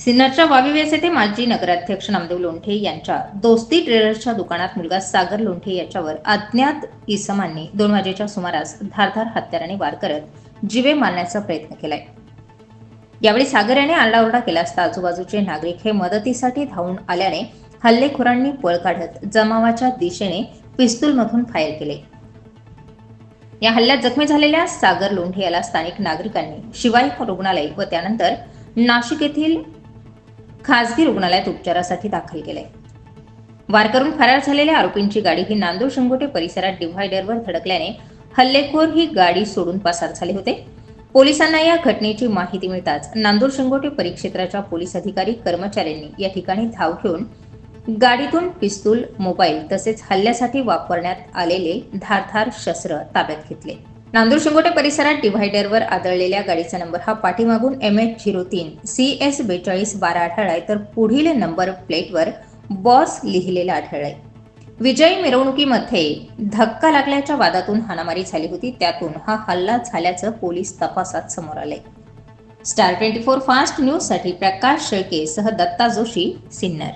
सिन्नरच्या वाविवेस येथे माजी नगराध्यक्ष नामदेव लोंढे यांच्या दोस्ती ट्रेडर्सच्या दुकानात मुलगा सागर लोंढे याच्यावर अज्ञात इसमांनी दोन वाजेच्या सुमारास धारधार हत्याराने वार करत जिवे मारण्याचा प्रयत्न केलाय. यावेळी सागर याने आरडाओरडा केला असता आजूबाजूचे नागरिक हे मदतीसाठी धावून आल्याने हल्लेखोरांनी पळ काढत जमावाच्या दिशेने पिस्तूलमधून फायर केले. या हल्ल्यात जखमी झालेल्या सागर लोंढे याला स्थानिक नागरिकांनी शिवाई रुग्णालय व त्यानंतर नाशिक येथील खासगी रुग्णालयात उपचारासाठी दाखल केले वार करून फरार झालेल्या आरोपींची गाडी ही नांदूर शंगोटे परिसरात डिव्हायडरवर धडकल्याने हल्लेखोर ही गाडी सोडून पसार झाले होते. पोलिसांना या घटनेची माहिती मिळताच नांदूर शंगोटे परिक्षेत्राच्या पोलीस अधिकारी कर्मचाऱ्यांनी या ठिकाणी धाव घेऊन गाडीतून पिस्तूल मोबाईल तसेच हल्ल्यासाठी वापरण्यात आलेले धारधार शस्त्र ताब्यात घेतले. नांदूर शिंगोटे परिसरात डिव्हायडरवर आदळलेल्या गाडीचा नंबर हा पाठीमागून एम एच झिरो तीन सी एस बेचाळीस बारा आढळलाय तर पुढील नंबर प्लेटवर बॉस लिहिलेला आढळलाय. विजयी मिरवणुकीमध्ये धक्का लागल्याच्या वादातून हाणामारी झाली होती त्यातून हा हल्ला झाल्याचं पोलीस तपासात समोर आलंय. स्टार ट्वेंटी फोर फास्ट न्यूजसाठी प्रकाश शेळके सह दत्ता जोशी सिन्नर.